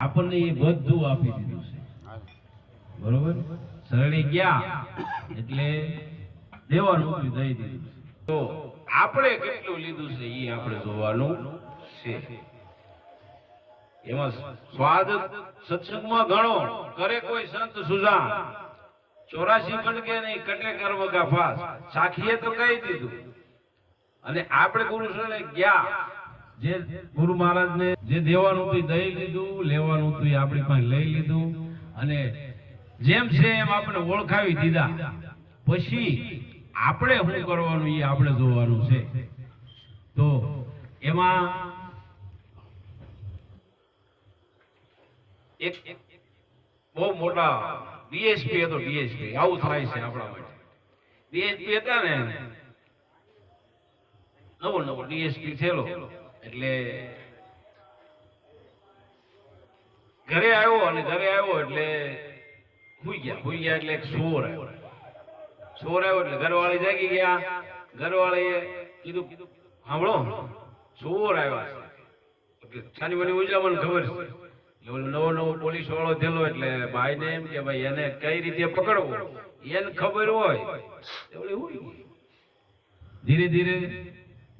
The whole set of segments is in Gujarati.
આપણને એ બધું આપી દીધું છે. બરોબર? શરણે ગયા એટલે દેવાનું દઈ દીધું તો આપણે કેટલું લીધું છે એ આપણે જોવાનું છે. એમાં સ્વાદ સત્સંગમાં ઘણો. કરે કોઈ સંત સુજા ચોરાશી કણકે નહીં, કટે કર્મ ગાફાસ સાખીએ તો કહી દીધું. અને આપણે ગુરુ ગયા. જે ગુરુ મહારાજને જે દેવાનું હતું દઈ લીધું, લેવાનું હતું આપણી પાસે લઈ લીધું. અને જેમ છે એમ આપણે ઓળખાવી દીધા. પછી આપણે શું કરવાનું એ આપણે જોવાનું છે. તો એમાં એક બહુ મોટા ડીએસપી હતો, ડીએસપી. આવું થાય છે આપણા માટે. ડીએસપી હતા ને, નવો નવો ડીએસપી થયેલો. એટલે ઘરે આવ્યો અને ઘરે આવ્યો એટલે હુઈ ગયા. હુઈ ગયા એટલે એક સોર આવ્યો. સોર આવ્યો એટલે ઘરવાળી જાગી ગયા. ઘરવાળીએ કીધું, સાંભળો સોર આવ્યા છાની બની ઉજલા મને ખબર છે. નવો નવો પોલીસ વાળો થયેલો એટલે ભાઈને એમ કે, ભાઈ, એને કઈ રીતે પકડવો? એને ખબર હોય. ધીરે ધીરે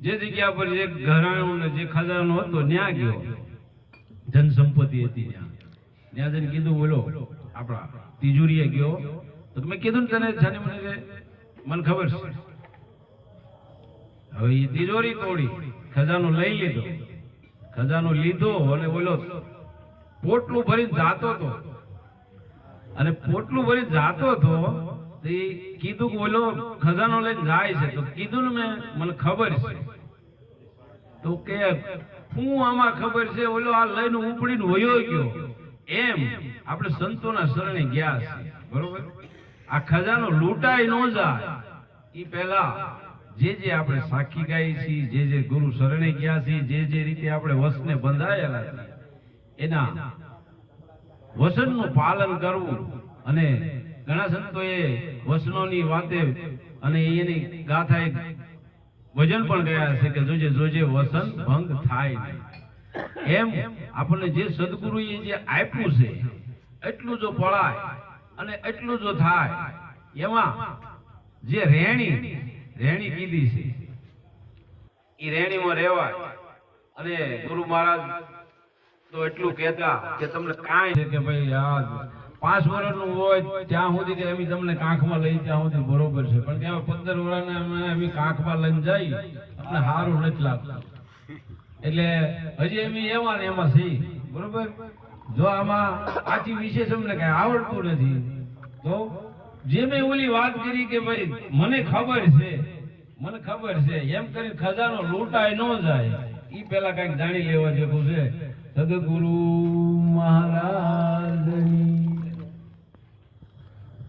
જે જગ્યા પર જે ઘરાણું ને જે ખજાનો હતો ત્યાં ગયો. ધન સંપત્તિ હતી ત્યાં. ત્યાં જઈને કીધું, બોલો, આપણા તિજોરીએ ગયો. તો મેં કીધું ને તને, જાને મને મને ખબર છે. હવે એ તિજોરી તોડી ખજાનો લઈ લીધો. ખજાનો લીધો અને બોલો, પોટલું ભરીને જાતો હતો. અને પોટલું ભરીને જાતો હતો તો કીધું કે ખજાનો લઈને જાય છે. તો કીધું ને મેં, મને ખબર છે. તો કે, હું આમાં ખબર છે? ઓલો આ લઈને ઉપડીને વયો ગયો. એમ આપણે સંતોના શરણે ગયા છે બરોબર? આ ખજાનો લૂંટાઈ ન જાય. એ પહેલા જે જે આપણે સાખી ગાઈ છીએ, જે જે ગુરુ શરણે ગયા છીએ, જે જે રીતે આપણે વસને બંધાયેલા છીએ, એના વસનનું પાલન કરવું અને ઘણા સંતોએ વસનોની વાતે અને એની ગાથા એક ભજન પણ ગયા છે કે જોજે જોજે વસન ભંગ થાય એમ આપણને જે સદગુરુએ જે આપ્યું છે, એટલું જો પળાય અને એટલું જો થાય, એમાં જે રેણી રેણી કીધી છે, એ રેણીમાં રહેવાય. અને ગુરુ મહારાજ તો એટલું કહેતા કે તમને કાંઈ કે ભાઈ આ પાંચ વર્ષનું હોય, ત્યાં સુધી કે તમને કાંખમાં લઈ ત્યાં સુધી બરોબર છે. પણ ત્યાં પંદર વર્ષના એમ કાંખમાં લઈને જાય આપણે સારું નથી લાગતું. એટલે હજી એમ એવા ને એમાં છે બરોબર? જો આમાં આથી વિશેષ અમને કઈ આવડતું નથી, તો જે મેં ઓલી વાત કરી કે ભાઈ, મને ખબર છે, મને ખબર છે, એમ કરી ખજાનો લૂંટાય ન જાય. એ પેલા કંઈક જાણી લેવા જેવું છે. સદગુરુ મહારાજ.